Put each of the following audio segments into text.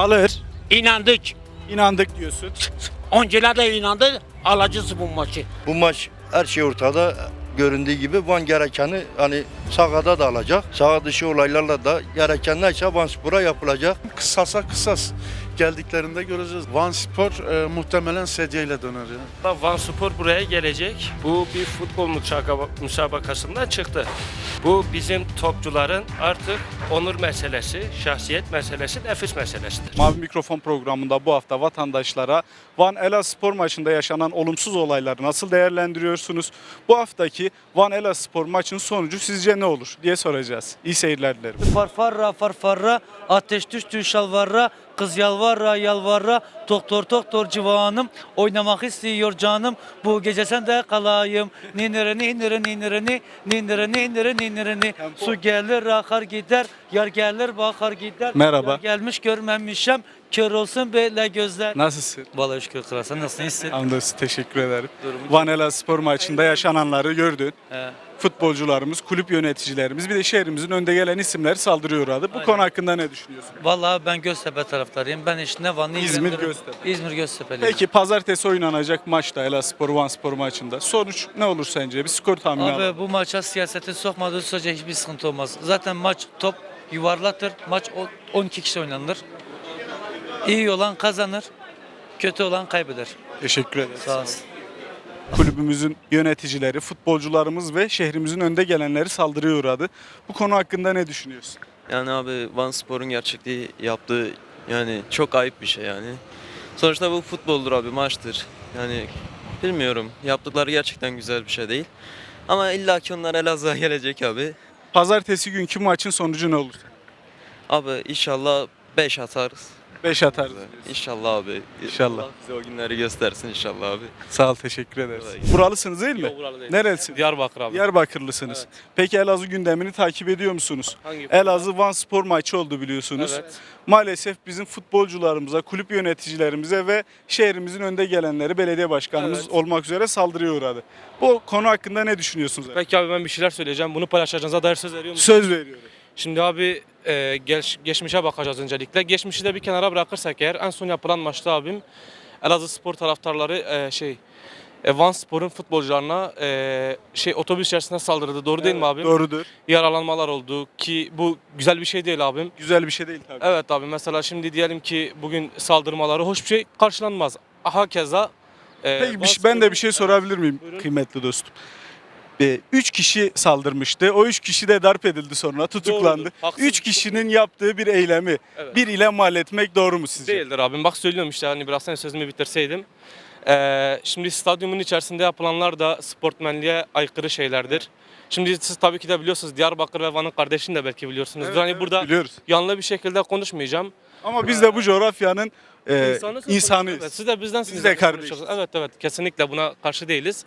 Alır. İnandık. İnandık diyorsun. Oncular da inandı. Alacağız bu maçı. Bu maç her şey ortada göründüğü gibi Van gerekeni hani sahada da alacak. Saha dışı olaylarla da gereken neyse Van Spor'a yapılacak. Kısasa kısas geldiklerinde göreceğiz. Van Spor e, muhtemelen sedyeyle döner. ya. Van Spor buraya gelecek. Bu bir futbol müsabaka- müsabakasından çıktı. Bu bizim topçuların artık onur meselesi, şahsiyet meselesi, nefis meselesidir. Mavi Mikrofon programında bu hafta vatandaşlara Van Elazığspor maçında yaşanan olumsuz olayları nasıl değerlendiriyorsunuz? Bu haftaki Van Elazığspor maçının sonucu sizce ne olur diye soracağız. İyi seyirler dilerim. Farfarra farfarra ateş düştü şalvarra kız yalvarra yalvarra. Doktor doktor civanım. Oynamak istiyor canım. Bu gece sende kalayım. Ninire ninire ninire ni. Ninire ninire ninire ni. Su gelir akar gider. Yar gelir bakar gider. Merhaba. Yar gelmiş görmemişem. Kör olsun böyle gözler. Nasılsın? Vallahi şükür kral sen nasılsın? Hamdolsun teşekkür ederim. Van Elazığspor maçında yaşananları gördün. He. Futbolcularımız, kulüp yöneticilerimiz bir de şehrimizin önde gelen isimler saldırıyor adı. Bu Aynen. konu hakkında ne düşünüyorsun? Vallahi ben Göztepe taraftarıyım. Ben işte ne Van'ı İzmir. Göztepe. İzmir Göztepe'liyim. Peki pazartesi oynanacak maçta Elazığspor Van Spor maçında sonuç ne olur sence? Bir skor tahmini alalım. Abi bu maça siyasetin sokmadığı sürece hiçbir sıkıntı olmaz. Zaten maç top yuvarlaktır. Maç o- 12 kişi oynanır. İyi olan kazanır. Kötü olan kaybeder. Teşekkür ederim. Sağ olsun. Kulübümüzün yöneticileri, futbolcularımız ve şehrimizin önde gelenleri saldırıya uğradı. Bu konu hakkında ne düşünüyorsun? Yani abi Van Spor'un gerçekliği yaptığı yani çok ayıp bir şey yani. Sonuçta bu futboldur abi maçtır. Yani bilmiyorum yaptıkları gerçekten güzel bir şey değil. Ama illaki onlar Elazığ'a gelecek abi. Pazartesi günkü maçın sonucu ne olur? Abi inşallah 5 atarız. 5 atarız. İnşallah abi. İnşallah. Allah bize o günleri göstersin inşallah abi. Sağ ol, teşekkür ederiz. Buralısınız değil mi? Yok, buralı değil. Nerelisiniz? Diyarbakır abi. Diyarbakırlısınız. Evet. Peki Elazığ gündemini takip ediyor musunuz? Hangi Elazığ Van Spor maçı oldu biliyorsunuz. Evet. Maalesef bizim futbolcularımıza, kulüp yöneticilerimize ve şehrimizin önde gelenleri belediye başkanımız Evet. olmak üzere saldırıya uğradı. Bu konu hakkında ne düşünüyorsunuz? Peki abi ben bir şeyler söyleyeceğim. Bunu paylaşacağınıza dair söz veriyor musun? Söz veriyorum. Şimdi abi e, geç- geçmişe bakacağız öncelikle. Geçmişi de bir kenara bırakırsak eğer en son yapılan maçta abim Elazığ spor taraftarları e, şey e, Van Spor'un futbolcularına e, şey otobüs içerisinde saldırdı. Doğru değil mi abim? Doğrudur. Yaralanmalar oldu ki bu güzel bir şey değil abim. Güzel bir şey değil tabii. Evet abi mesela şimdi diyelim ki bugün saldırmaları hoş bir şey karşılanmaz. Hakeza e, Peki Van bir şey- ben de bir şey sorabilir miyim Buyurun. kıymetli dostum? Ee, Üç kişi saldırmıştı. O üç kişi de darp edildi sonra tutuklandı. Doğrudur, haksız. Üç kişinin yaptığı bir eylemi Evet. bir ile mal etmek doğru mu sizce? Değildir abim. Bak söylüyorum işte hani biraz sen sözümü bitirseydim. Ee, şimdi stadyumun içerisinde yapılanlar da sportmenliğe aykırı şeylerdir. Şimdi siz tabii ki de biliyorsunuz Diyarbakır ve Van'ın kardeşini de belki biliyorsunuzdur. Evet, hani evet, burada biliyoruz. yanlı bir şekilde konuşmayacağım. Ama biz de bu coğrafyanın e, insanıyız. Evet, siz de bizden Biz de kardeşiz. Evet evet kesinlikle buna karşı değiliz.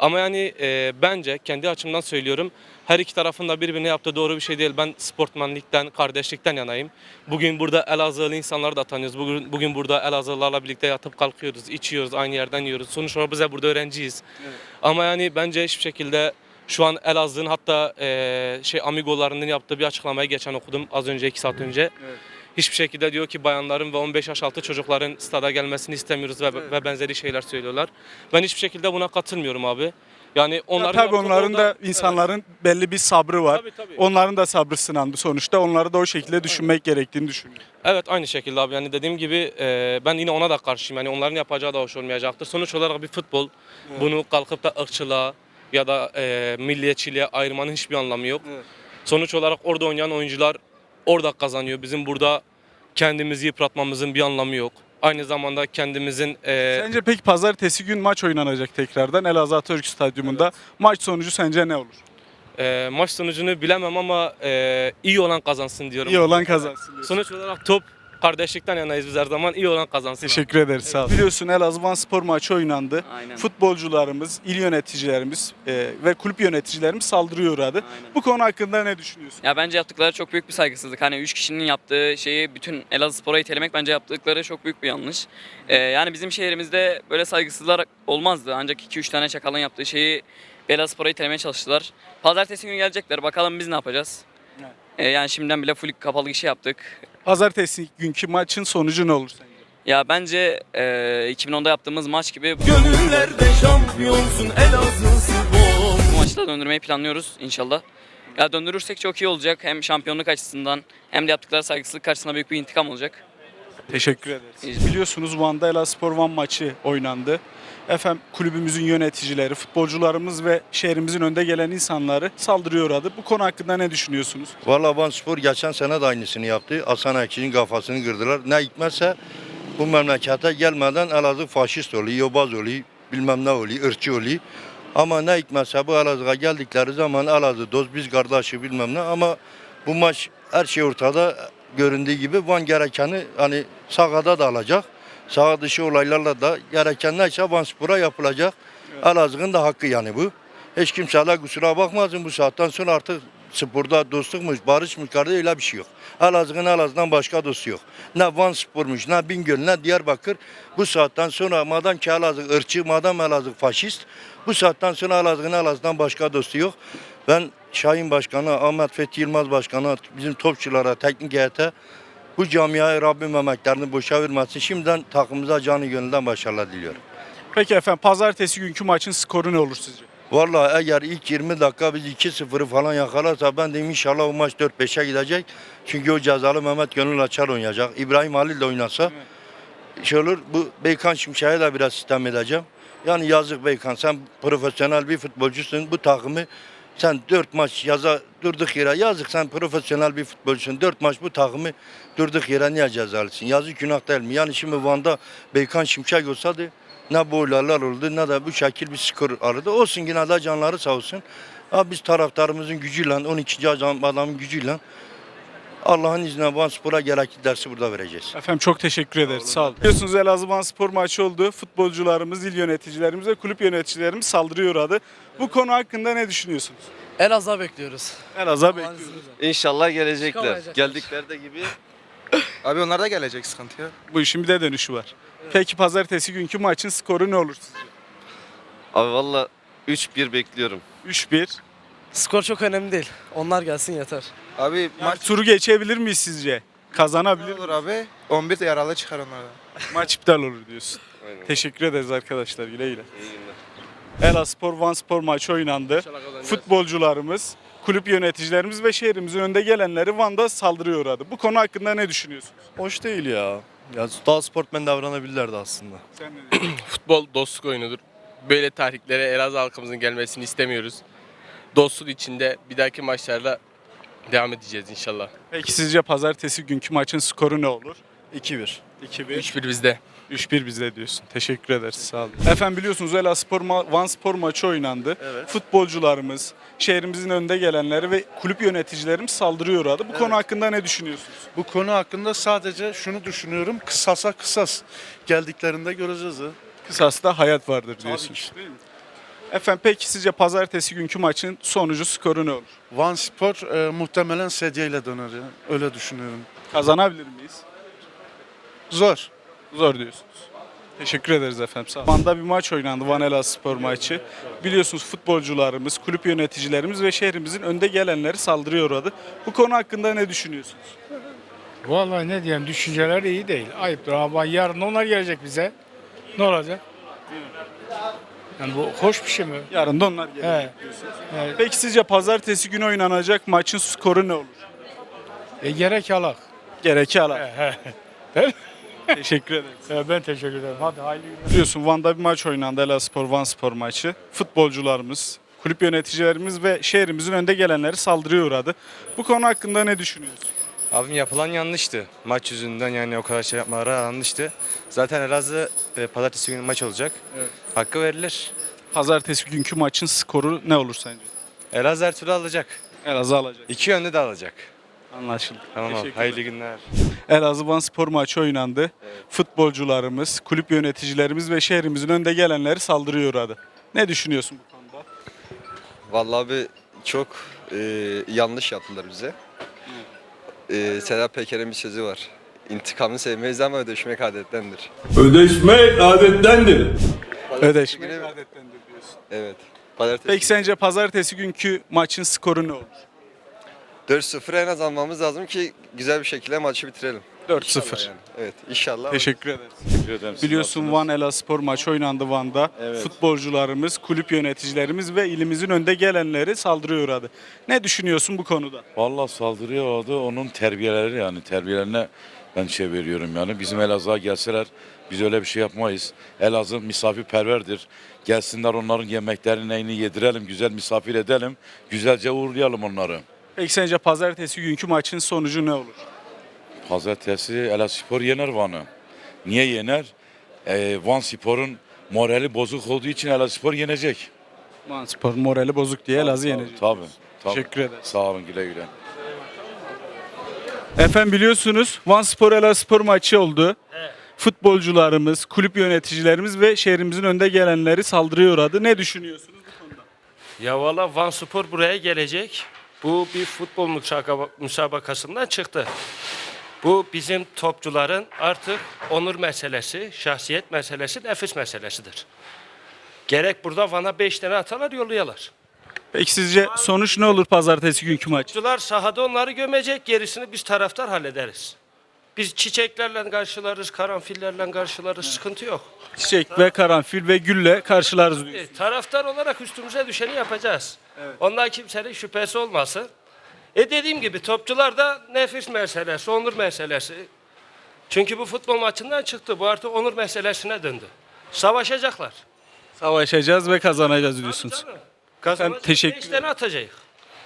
Ama yani e, bence kendi açımdan söylüyorum her iki tarafın da birbirine yaptığı doğru bir şey değil. Ben sportmenlikten, kardeşlikten yanayım. Bugün burada Elazığlı insanları da tanıyoruz. Bugün, bugün burada Elazığlılarla birlikte yatıp kalkıyoruz, içiyoruz, aynı yerden yiyoruz. Sonuç olarak biz de burada öğrenciyiz. Ama yani bence hiçbir şekilde şu an Elazığ'ın hatta e, şey Amigo'larının yaptığı bir açıklamayı geçen okudum az önce iki saat önce. Hiçbir şekilde diyor ki bayanların ve 15 yaş altı çocukların stada gelmesini istemiyoruz ve, ve benzeri şeyler söylüyorlar. Ben hiçbir şekilde buna katılmıyorum abi. Yani Ya onların tabii yaptığı onların da insanların belli bir sabrı var. Tabii, tabii. Onların da sabrı sınandı sonuçta. Onları da o şekilde düşünmek gerektiğini düşünüyorum. Evet aynı şekilde abi yani dediğim gibi e, ben yine ona da karşıyım. Yani onların yapacağı da hoş olmayacaktır. Sonuç olarak bir futbol bunu kalkıp da ırkçılığa ya da e, milliyetçiliğe ayırmanın hiçbir anlamı yok. Evet. Sonuç olarak orada oynayan oyuncular orada kazanıyor. Bizim burada kendimizi yıpratmamızın bir anlamı yok. Aynı zamanda kendimizin e, Sence peki pazartesi gün maç oynanacak tekrardan Elazığ Atatürk Stadyumunda. Maç sonucu sence ne olur? e, maç sonucunu bilemem ama e, iyi olan kazansın diyorum. İyi olan kazansın. diyorsun. Sonuç olarak top kardeşlikten yanayız biz her zaman. iyi olan kazansın. abi. Teşekkür ederiz sağ ol. Biliyorsun Elazığ Van Spor maçı oynandı. Aynen. Futbolcularımız, il yöneticilerimiz e, ve kulüp yöneticilerimiz saldırıya uğradı. Aynen. Bu konu hakkında ne düşünüyorsun? Ya bence yaptıkları çok büyük bir saygısızlık. Hani 3 kişinin yaptığı şeyi bütün Elazığ Spor'a itelemek bence yaptıkları çok büyük bir yanlış. Ee, yani bizim şehrimizde böyle saygısızlar olmazdı. Ancak 2-3 tane çakalın yaptığı şeyi Elazığ Spor'a itelemeye çalıştılar. Pazartesi günü gelecekler. Bakalım biz ne yapacağız? Evet. Ee, yani şimdiden bile full kapalı gişe yaptık. Pazartesi günkü maçın sonucu ne olur sence? Ya bence e, 2010'da yaptığımız maç gibi Gönüllerde şampiyonsun Elazığ spor bu maçı da döndürmeyi planlıyoruz inşallah. Ya döndürürsek çok iyi olacak. Hem şampiyonluk açısından hem de yaptıkları saygısızlık karşısında büyük bir intikam olacak. Teşekkür ederiz. Biliyorsunuz Van'da Elaspor Van maçı oynandı. Efendim kulübümüzün yöneticileri, futbolcularımız ve şehrimizin önde gelen insanları saldırıya uğradı. Bu konu hakkında ne düşünüyorsunuz? Valla Van Spor geçen sene de aynısını yaptı. Hasan Ekşi'nin kafasını kırdılar. Ne hikmetse bu memlekete gelmeden Elazığ faşist oluyor, yobaz oluyor, bilmem ne oluyor, ırkçı oluyor. Ama ne hikmetse bu Elazığ'a geldikleri zaman Elazığ dost, biz kardeşi bilmem ne ama bu maç her şey ortada göründüğü gibi Van gerekeni hani sahada da alacak. Saha dışı olaylarla da gereken neyse Van Spor'a yapılacak. Elazığ'ın da hakkı yani bu. Hiç kimseler kusura bakmasın bu saatten sonra artık sporda dostlukmuş, barışmış kardeş öyle bir şey yok. Elazığ'ın Elazığ'dan başka dostu yok. Ne Van Spor'muş, ne Bingöl, ne Diyarbakır. Bu saatten sonra madem ki Elazığ ırkçı, madem Elazığ faşist, bu saatten sonra Elazığ'ın Elazığ'dan başka dostu yok. Ben Şahin Başkanı, Ahmet Fethi Yılmaz Başkanı, bizim topçulara, teknik heyete bu camiaya Rabbim emeklerini boşa vermesin. Şimdiden takımımıza canı gönülden başarılar diliyorum. Peki efendim pazartesi günkü maçın skoru ne olur sizce? Vallahi eğer ilk 20 dakika biz 2-0'ı falan yakalarsa ben de inşallah o maç 4-5'e gidecek. Çünkü o cezalı Mehmet Gönül Açar oynayacak. İbrahim Halil de oynasa şey olur. Bu Beykan Şimşek'e de biraz sistem edeceğim. Yani yazık Beykan sen profesyonel bir futbolcusun. Bu takımı sen 4 maç yaza durduk yere yazık sen profesyonel bir futbolcusun. 4 maç bu takımı durduk yere niye cezalısın? Yazık günah değil mi? Yani şimdi Van'da Beykan Şimşek olsaydı ne bu olaylar oldu ne de bu şekil bir skor aradı. Olsun yine de canları sağ olsun. Ha, biz taraftarımızın gücüyle, 12. adam- adamın gücüyle Allah'ın izniyle Van Spor'a gerekli dersi burada vereceğiz. Efendim çok teşekkür ederiz. Sağ olun. Biliyorsunuz Elazığ Van spor maçı oldu. Futbolcularımız, il yöneticilerimiz ve kulüp yöneticilerimiz saldırıya uğradı. Bu konu hakkında ne düşünüyorsunuz? Elazığ'a bekliyoruz Elazığ'a bekliyoruz. İnşallah gelecekler. Çıkamayacaklar. Geldikleri gibi. Abi onlar da gelecek sıkıntı ya. Bu işin bir de dönüşü var. Peki pazartesi günkü maçın skoru ne olur sizce? Abi valla 3-1 bekliyorum. 3-1. Skor çok önemli değil onlar gelsin yeter Abi Yani turu geçebilir miyiz sizce? Kazanabilir olur abi. 11 de yaralı çıkar onlardan. Maç iptal olur diyorsun. Aynen. Teşekkür ederiz arkadaşlar. Güle güle. İyi günler. Ela Spor, Van Spor maçı oynandı. Futbolcularımız, kulüp yöneticilerimiz ve şehrimizin önde gelenleri Van'da saldırıya uğradı. Bu konu hakkında ne düşünüyorsunuz? Hoş değil ya. Ya daha sportmen davranabilirlerdi aslında. Sen ne diyorsun? Futbol dostluk oyunudur. Böyle tarihlere Elazığ halkımızın gelmesini istemiyoruz. Dostluk içinde bir dahaki maçlarla devam edeceğiz inşallah. Peki sizce pazartesi günkü maçın skoru ne olur? 2-1. 2-1. 3-1 bizde. 3-1 bizde diyorsun. Teşekkür ederiz. Sağ olun. Efendim biliyorsunuz Ela Spor ma- Van Spor maçı oynandı. Futbolcularımız, şehrimizin önde gelenleri ve kulüp yöneticilerimiz saldırıya uğradı. Bu konu hakkında ne düşünüyorsunuz? Bu konu hakkında sadece şunu düşünüyorum. Kısasa kısas. Geldiklerinde göreceğiz. ha. Kısasta hayat vardır diyorsunuz. Değil mi? Efendim peki sizce pazartesi günkü maçın sonucu skoru ne olur? Van Spor e, muhtemelen sedyeyle döner ya. Öyle düşünüyorum. Kazanabilir miyiz? Zor. Zor diyorsunuz. Teşekkür ederiz efendim. Sağ olun. Van'da bir maç oynandı. Van Ela Spor maçı. Biliyorsunuz futbolcularımız, kulüp yöneticilerimiz ve şehrimizin önde gelenleri saldırıya uğradı. Bu konu hakkında ne düşünüyorsunuz? Vallahi ne diyeyim düşünceler iyi değil. Ayıptır ama yarın onlar gelecek bize. Ne olacak? Yani bu hoş bir şey mi? Yarın da onlar gelecek He. diyorsunuz. He. Peki sizce pazartesi günü oynanacak maçın skoru ne olur? E, gerek alak. Gereki ala. He, he. Teşekkür ederiz. Ben teşekkür ederim. Hadi hayırlı günler. Biliyorsun Van'da bir maç oynandı. Ela Spor, Van Spor maçı. Futbolcularımız, kulüp yöneticilerimiz ve şehrimizin önde gelenleri saldırıya uğradı. Bu konu hakkında ne düşünüyorsun? Abim yapılan yanlıştı. Maç yüzünden yani o kadar şey yapmaları yanlıştı. Zaten Elazığ e, pazartesi günü maç olacak. Hakkı verilir. Pazartesi günkü maçın skoru ne olur sence? Elazığ her türlü alacak. Elazığ alacak. İki yönde de alacak. Anlaşıldı. Tamam abi. Teşekkürler. Hayırlı günler. Elazığ Van Spor maçı oynandı. Futbolcularımız, kulüp yöneticilerimiz ve şehrimizin önde gelenleri saldırıya uğradı. Ne düşünüyorsun bu konuda? Vallahi abi çok e, yanlış yaptılar bize. E, Sedat Peker'in bir sözü var. İntikamı sevmeyiz ama ödeşmek adettendir. Ödeşmek adettendir Ödeşmek Güne- adettendir diyorsun. Evet. Pazartesi Peki sence pazartesi günkü maçın skoru ne olur? 4-0 en az almamız lazım ki güzel bir şekilde maçı bitirelim. 4-0. Yani. Evet inşallah. Teşekkür ederiz. Biliyorsun Van Elaspor maçı oynandı Van'da. Futbolcularımız, kulüp yöneticilerimiz ve ilimizin önde gelenleri saldırıya uğradı. Ne düşünüyorsun bu konuda? Vallahi saldırıya uğradı. Onun terbiyeleri yani terbiyelerine ben şey veriyorum yani. Bizim Elazığ'a gelseler biz öyle bir şey yapmayız. Elazığ misafirperverdir. Gelsinler onların yemeklerini neyini yedirelim, güzel misafir edelim. Güzelce uğurlayalım onları. Peki sence pazartesi günkü maçın sonucu ne olur? Pazartesi Elazığspor yener Van'ı. Niye yener? Ee, Van Spor'un morali bozuk olduğu için Elazığspor yenecek. Van Spor morali bozuk diye Elazığ yenecek. Tabii. tabii. Teşekkür ederiz. Sağ olun güle güle. Efendim biliyorsunuz Van Spor Elaspor maçı oldu. Futbolcularımız, kulüp yöneticilerimiz ve şehrimizin önde gelenleri saldırıya uğradı. Ne düşünüyorsunuz bu konuda? Ya valla Van Spor buraya gelecek. Bu bir futbol müsabaka- müsabakasından çıktı. Bu bizim topçuların artık onur meselesi, şahsiyet meselesi, nefis meselesidir. Gerek burada Van'a 5 tane atalar yollayalar. Peki sizce sonuç ne olur pazartesi günkü maç? Topçular sahada onları gömecek, gerisini biz taraftar hallederiz. Biz çiçeklerle karşılarız, karanfillerle karşılarız, sıkıntı yok. Çiçek ve karanfil ve gülle karşılarız diyor. E, taraftar olarak üstümüze düşeni yapacağız. Ondan kimsenin şüphesi olmasın. E dediğim gibi topçular da nefis meselesi, onur meselesi. Çünkü bu futbol maçından çıktı. Bu artık onur meselesine döndü. Savaşacaklar. Savaşacağız ve kazanacağız diyorsunuz. Canım, Kazanacak. teşekkür Beş tane atacağız.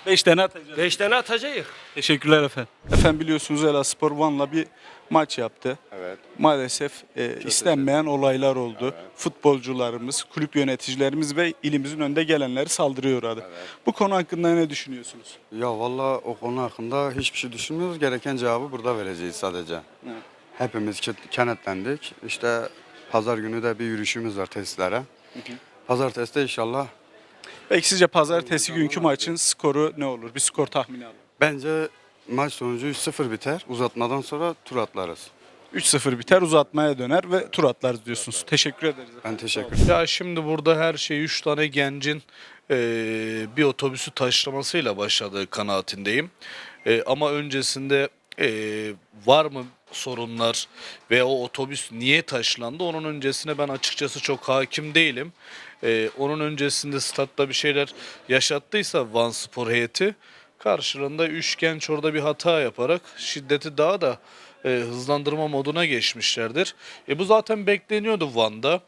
5 tane atacağız. Beş tane atacağız. Teşekkürler efendim. Efendim biliyorsunuz Elaspor Van'la bir maç yaptı. Evet. Maalesef e, istenmeyen olaylar oldu. Futbolcularımız, kulüp yöneticilerimiz ve ilimizin önde gelenleri saldırıya uğradı. Bu konu hakkında ne düşünüyorsunuz? Ya valla o konu hakkında hiçbir şey düşünmüyoruz. Gereken cevabı burada vereceğiz sadece. Evet. Hepimiz kit- kenetlendik. İşte pazar günü de bir yürüyüşümüz var tesislere. Pazartesi de inşallah Peki sizce pazartesi günkü maçın skoru ne olur? Bir skor tahmini alın. bence maç sonucu 3-0 biter. Uzatmadan sonra tur atlarız. 3-0 biter, uzatmaya döner ve tur atlarız diyorsunuz. Teşekkür ederiz. Ben teşekkür ederim. Ya şimdi burada her şey 3 tane gencin eee, bir otobüsü taşlamasıyla başladığı kanaatindeyim. Eee, ama öncesinde eee, var mı sorunlar ve o otobüs niye taşlandı onun öncesine ben açıkçası çok hakim değilim. Eee, onun öncesinde statta bir şeyler yaşattıysa Van Spor heyeti karşılığında üç genç orada bir hata yaparak şiddeti daha da e, hızlandırma moduna geçmişlerdir. E, bu zaten bekleniyordu Van'da.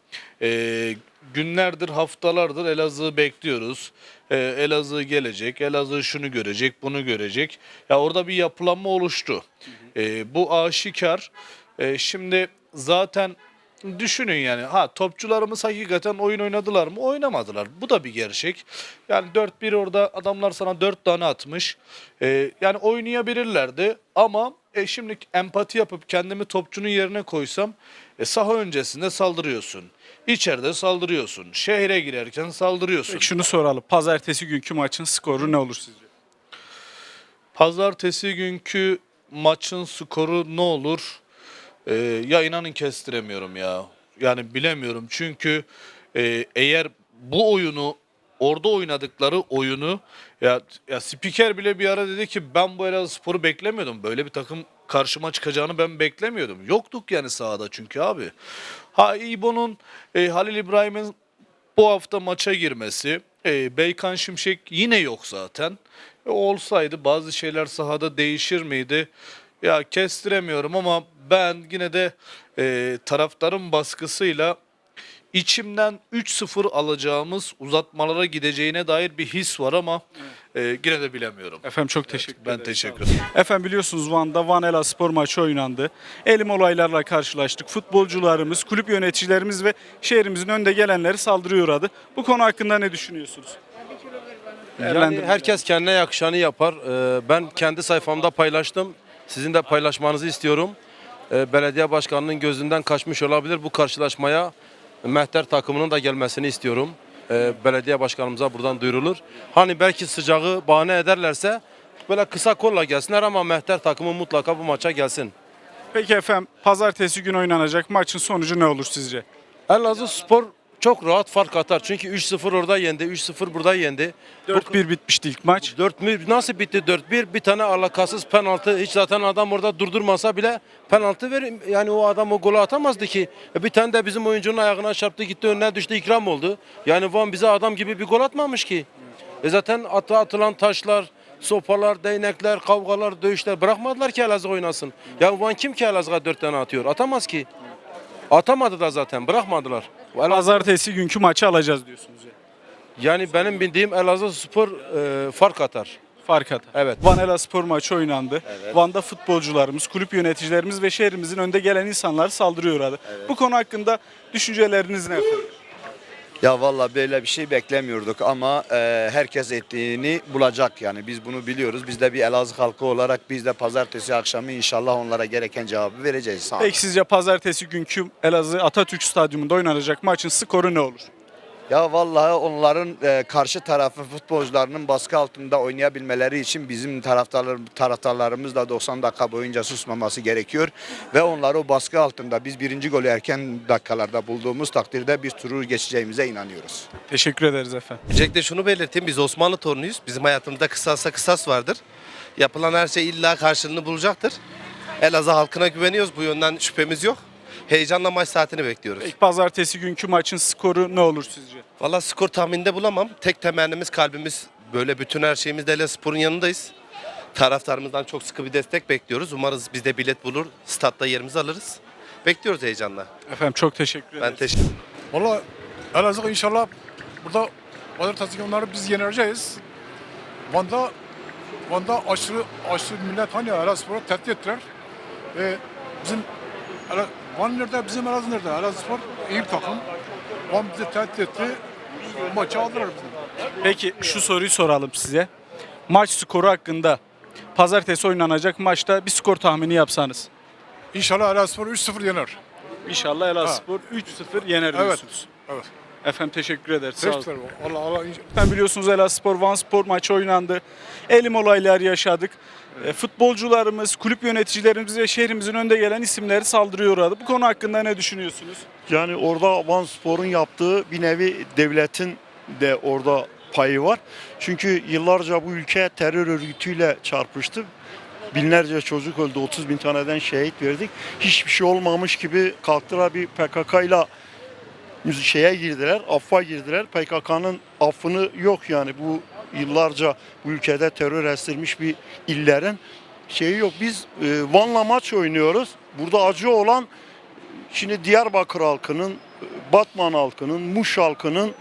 E, günlerdir, haftalardır Elazığ'ı bekliyoruz. E, Elazığ gelecek, Elazığ şunu görecek, bunu görecek. Ya orada bir yapılanma oluştu. E, bu aşikar. E, şimdi zaten düşünün yani ha topçularımız hakikaten oyun oynadılar mı? Oynamadılar. Bu da bir gerçek. Yani 4-1 orada adamlar sana 4 tane atmış. Ee, yani oynayabilirlerdi ama e, şimdi empati yapıp kendimi topçunun yerine koysam e, saha öncesinde saldırıyorsun. İçeride saldırıyorsun. Şehre girerken saldırıyorsun. Peki şunu soralım. Pazartesi günkü maçın skoru ne olur sizce? Pazartesi günkü maçın skoru ne olur? Ee, ya inanın kestiremiyorum ya. Yani bilemiyorum çünkü e, eğer bu oyunu orada oynadıkları oyunu ya ya spiker bile bir ara dedi ki ben bu Elazığspor'u beklemiyordum. Böyle bir takım karşıma çıkacağını ben beklemiyordum. Yoktuk yani sahada çünkü abi. Ha İbo'nun e, Halil İbrahim'in bu hafta maça girmesi, e, Beykan Şimşek yine yok zaten. E, olsaydı bazı şeyler sahada değişir miydi? Ya kestiremiyorum ama ben yine de e, taraftarın baskısıyla içimden 3-0 alacağımız uzatmalara gideceğine dair bir his var ama e, yine de bilemiyorum. Efendim çok teşekkür Ben ederim. teşekkür ederim. Efendim biliyorsunuz Van'da Van Ela spor maçı oynandı. Elim olaylarla karşılaştık. Futbolcularımız, kulüp yöneticilerimiz ve şehrimizin önde gelenleri saldırıya uğradı. Bu konu hakkında ne düşünüyorsunuz? Yani herkes kendine yakışanı yapar. Ee, Ben kendi sayfamda paylaştım. Sizin de paylaşmanızı istiyorum. Ee, Belediye başkanının gözünden kaçmış olabilir. Bu karşılaşmaya Mehter takımının da gelmesini istiyorum. Ee, Belediye başkanımıza buradan duyurulur. Hani belki sıcağı bahane ederlerse böyle kısa kolla gelsinler ama Mehter takımı mutlaka bu maça gelsin. Peki efendim pazartesi gün oynanacak maçın sonucu ne olur sizce? Elazığ Spor çok rahat fark atar. Çünkü 3-0 orada yendi, 3-0 burada yendi. 4-1 bitmişti ilk maç. 4 nasıl bitti 4-1? Bir tane alakasız penaltı. Hiç zaten adam orada durdurmasa bile penaltı ver. Yani o adam o golü atamazdı ki. E bir tane de bizim oyuncunun ayağına çarptı gitti önüne düştü ikram oldu. Yani Van bize adam gibi bir gol atmamış ki. E zaten ata atılan taşlar, sopalar, değnekler, kavgalar, dövüşler bırakmadılar ki Elazığ oynasın. Ya Van kim ki Elazığ'a 4 tane atıyor? Atamaz ki. Atamadı da zaten bırakmadılar. Pazartesi günkü maçı alacağız diyorsunuz. yani. Yani benim bildiğim Elazığ Spor e, fark atar. Fark atar. Evet. Van Elaspor maçı oynandı. Van'da futbolcularımız, kulüp yöneticilerimiz ve şehrimizin önde gelen insanlar saldırıyor orada. Bu konu hakkında düşünceleriniz ne efendim? Ya valla böyle bir şey beklemiyorduk ama e, herkes ettiğini bulacak yani biz bunu biliyoruz. Biz de bir Elazığ halkı olarak biz de pazartesi akşamı inşallah onlara gereken cevabı vereceğiz. Sağ. Peki sizce pazartesi günkü Elazığ Atatürk Stadyumunda oynanacak maçın skoru ne olur? Ya vallahi onların e, karşı tarafı futbolcularının baskı altında oynayabilmeleri için bizim taraftarlar, taraftarlarımız da 90 dakika boyunca susmaması gerekiyor. Ve onları o baskı altında biz birinci golü erken dakikalarda bulduğumuz takdirde bir turu geçeceğimize inanıyoruz. Teşekkür ederiz efendim. Öncelikle şunu belirteyim biz Osmanlı torunuyuz. Bizim hayatımızda kısasa kısas vardır. Yapılan her şey illa karşılığını bulacaktır. Elazığ halkına güveniyoruz. Bu yönden şüphemiz yok. Heyecanla maç saatini bekliyoruz. Peki pazartesi günkü maçın skoru ne olur sizce? Valla skor tahmininde bulamam. Tek temennimiz kalbimiz böyle bütün her şeyimizde Elazığ Spor'un yanındayız. Taraftarımızdan çok sıkı bir destek bekliyoruz. Umarız biz de bilet bulur, statta yerimizi alırız. Bekliyoruz heyecanla. Efendim çok teşekkür ederiz. Ben teşekkür Valla Elazığ inşallah burada pazartesi onları biz yeneceğiz. Van'da Van'da aşırı aşırı millet hani Elazığspor'u tehdit ettiler. Ve bizim Ela- Van nerede? Bizim Elazığ nerede? Elazığspor iyi bir takım. Van bizi tehdit etti. Maçı aldılar bizden. Peki şu soruyu soralım size. Maç skoru hakkında pazartesi oynanacak maçta bir skor tahmini yapsanız. İnşallah Elazığspor 3-0 yener. İnşallah Elazığspor 3-0 yener Evet. diyorsunuz. Evet. Efendim teşekkür ederiz. Sağ olun. Ederim. Allah Allah. Zaten biliyorsunuz Elazığspor Van Spor maçı oynandı. Elim olaylar yaşadık. E, Futbolcularımız, kulüp yöneticilerimiz ve şehrimizin önde gelen isimleri saldırıyor orada. Bu konu hakkında ne düşünüyorsunuz? Yani orada Van Spor'un yaptığı bir nevi devletin de orada payı var. Çünkü yıllarca bu ülke terör örgütüyle çarpıştı. Binlerce çocuk öldü, 30 bin taneden şehit verdik. Hiçbir şey olmamış gibi kalktılar bir PKK ile şeye girdiler, affa girdiler. PKK'nın affını yok yani bu yıllarca bu ülkede terör estirmiş bir illerin şeyi yok. Biz e, Van'la maç oynuyoruz. Burada acı olan Şimdi Diyarbakır halkının, Batman halkının, Muş halkının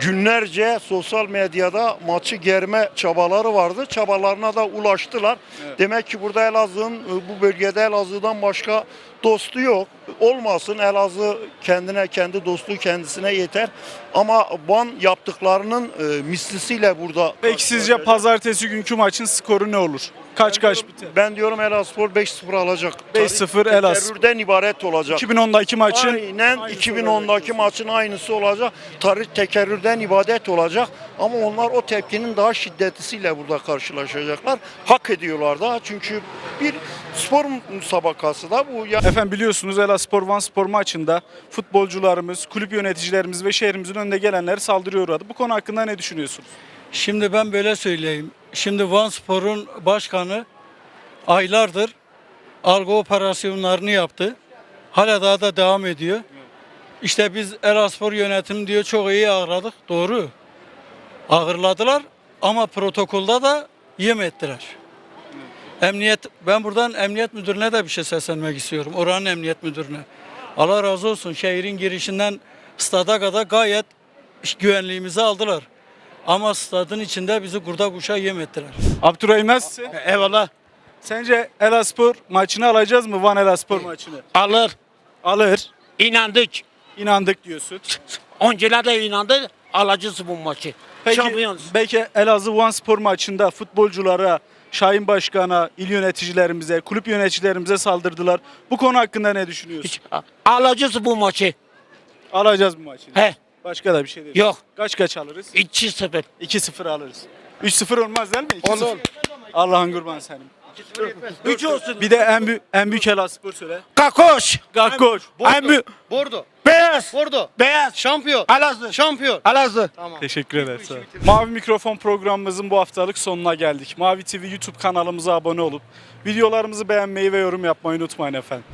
günlerce sosyal medyada maçı germe çabaları vardı. Çabalarına da ulaştılar. Demek ki burada Elazığ'ın e, bu bölgede Elazığ'dan başka dostu yok. Olmasın Elazığ kendine kendi dostluğu kendisine yeter. Ama Van yaptıklarının e, mislisiyle burada. Peki sizce pazartesi günkü maçın skoru ne olur? Kaç kaç biter? Ben diyorum Elazığspor 5-0 alacak. 5-0 Elazığ. Terörden ibaret olacak. 2010'daki maçın Aynen 2010'daki maçın aynısı olacak. Tarih tekerrürden ibadet olacak. Ama onlar o tepkinin daha şiddetlisiyle burada karşılaşacaklar. Hak ediyorlar da çünkü bir spor müsabakası da bu. Ya Efendim biliyorsunuz Elazığspor Van Spor maçında futbolcularımız, kulüp yöneticilerimiz ve şehrimizin önde gelenleri saldırıyor. Bu konu hakkında ne düşünüyorsunuz? Şimdi ben böyle söyleyeyim. Şimdi Van Spor'un başkanı aylardır algı operasyonlarını yaptı. Hala daha da devam ediyor. İşte biz Eraspor yönetimi diyor çok iyi ağırladık. Doğru. Ağırladılar ama protokolda da yem ettiler. Emniyet, ben buradan emniyet müdürüne de bir şey seslenmek istiyorum. Oranın emniyet müdürüne. Allah razı olsun şehrin girişinden stada kadar gayet güvenliğimizi aldılar. Ama stadın içinde bizi kurda kuşa yem ettiler. Abdurrahim nasılsın? Eyvallah. Sence Elazığspor maçını alacağız mı Van Elazığspor maçını? Alır. Alır. İnandık. İnandık diyorsun. Onceler de inandı. Alacağız bu maçı. Peki, Şampiyonuz. belki Elazığ Van Spor maçında futbolculara, Şahin Başkan'a, il yöneticilerimize, kulüp yöneticilerimize saldırdılar. Bu konu hakkında ne düşünüyorsun? Hiç- Alacağız bu maçı. Alacağız bu maçı. He. Başka da bir şey değil. Yok. Kaç kaç alırız? 2-0. 2-0 alırız. 3-0 olmaz değil mi? 2-0. Allah'ın kurban senin. 3 olsun. Bir de en büyük en büyük Elazığspor söyle. Kakoş. Gakkoş. En büyük. Bordo. Be Beyaz. Bordo. Beyaz. Şampiyon. Elazığ. Şampiyon. Elazığ. Tamam. Teşekkür ederiz. sağ. Mavi Mikrofon programımızın bu haftalık sonuna geldik. Mavi TV YouTube kanalımıza abone olup videolarımızı beğenmeyi ve yorum yapmayı unutmayın efendim.